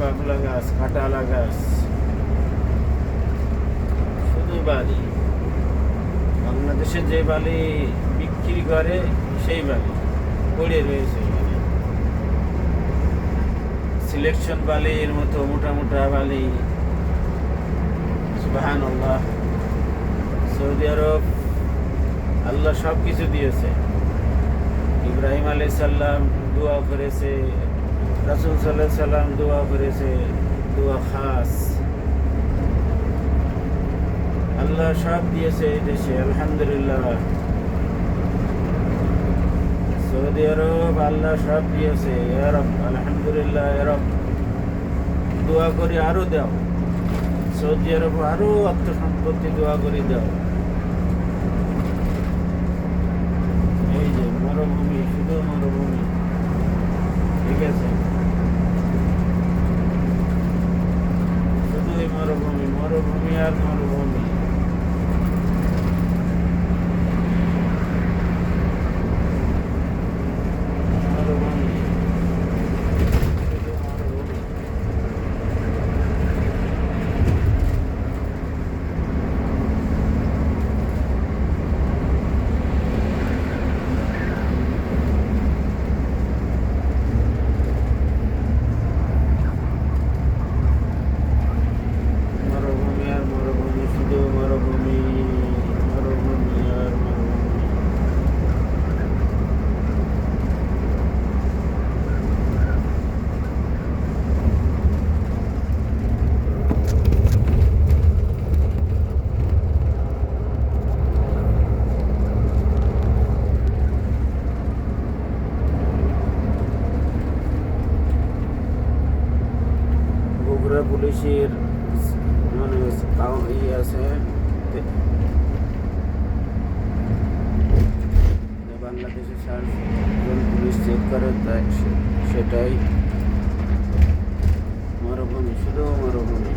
গাছ শুধু বালি। বাংলাদেশে যে বালি বিক্রি করে, সেই বালি পড়ে রয়েছে এখানে। সিলেকশন বালির মতো মোটা মোটা বালি। সুবাহান আল্লাহ সৌদি আরব, আল্লাহ সব কিছু দিয়েছে। ইব্রাহিম আলী সাল্লাম দোয়া করেছে। রাসুল সাল্লাহ সাল্লাম দোয়া করেছে, দোয়া খাস। আল্লাহ সব দিয়েছে এই দেশে, আলহামদুলিল্লাহ। সৌদি আরব আল্লাহ সব দিয়েছে এরব আলহামদুলিল্লাহ এরব দোয়া করি আরও দাও। সৌদি আরব আরও অর্থ সম্পত্তি দোয়া করি দাও এই যে মরুভূমি শুধু মরুভূমি ঠিক আছে শুধুই মরুভূমি মরুভূমি ত্রিপুরা পুলিশের মানে ই আছে। মানে বাংলাদেশে সার্জন পুলিশ চেক করে, তাই সেটাই। মরুভূমি শুধু মরুভূমি